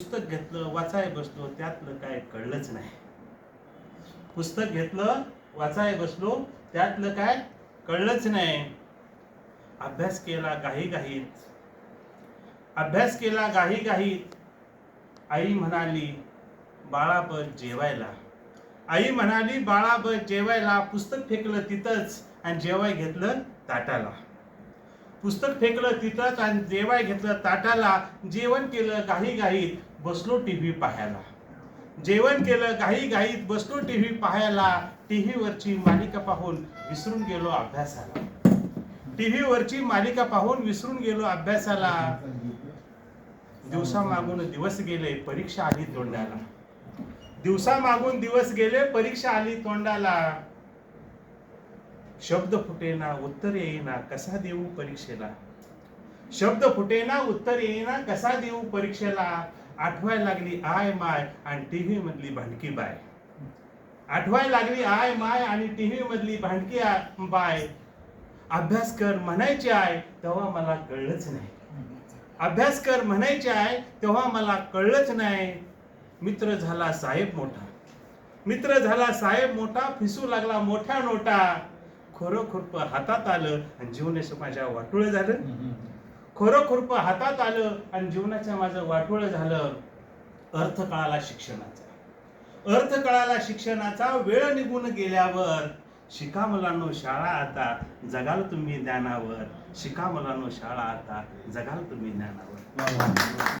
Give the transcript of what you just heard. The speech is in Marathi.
पुस्तक घेतलं वाचाय बसलो त्यातलं काय कळलंच नाही. पुस्तक घेतलं वाचाय बसलो त्यातलं काय कळलंच नाही. अभ्यास केला काही घाईत अभ्यास केला घाई घाईत आई म्हणाली बाळा जेवायला. आई म्हणाली बाळा जेवायला. पुस्तक फेकलं तिथंच आणि जेवाय घेतलं ताटाला. पुस्तक फेकलं तिथंच आणि जेवाय घेतलं ताटाला जेवण केलं घाई घाईत बसलो टी व्ही पाहायला. जेवण केलं घाई घाईत बसलो टी व्ही पाहायला टी व्हीवरची मालिका पाहून विसरून गेलो अभ्यासाला. टी व्हीवरची मालिका पाहून विसरून गेलो अभ्यासाला. दिवसा मागून दिवस गेले परीक्षा आली तोंडाला. दिवसा मागून दिवस गेले परीक्षा आली तोंडाला. शब्द फुटेना उत्तर येईना कसा देऊ परीक्षेला शब्द फुटेना उत्तर येईना कसा देऊ परीक्षेला आठवाय लागली आय माय आणि टीव्ही मधली भांडकी बाय आठवाय लागली आय माय आणि टीव्ही मधली भांडकी बाय अभ्यास कर म्हणायची आहे तेव्हा मला कळलंच नाही अभ्यास कर म्हणायचे आहे तेव्हा मला कळलंच नाही मित्र झाला साहेब मोठा मित्र झाला साहेब मोठा फिसू लागला मोठ्या नोटा खोरं खुरप हातात आलं आणि जीवनाचं माझ्या वाटोळ झालं. खोरं खुरप हातात आलं आणि जीवनाचं माझं वाटोळ झालं अर्थ कळाला शिक्षणाचा. अर्थ कळाला शिक्षणाचा वेळ निघून गेल्यावर शिका मुलांनो शाळा आता जगाल तुम्ही ज्ञानावर. शिका मुलांनो शाळा आता जगाल तुम्ही ज्ञानावर.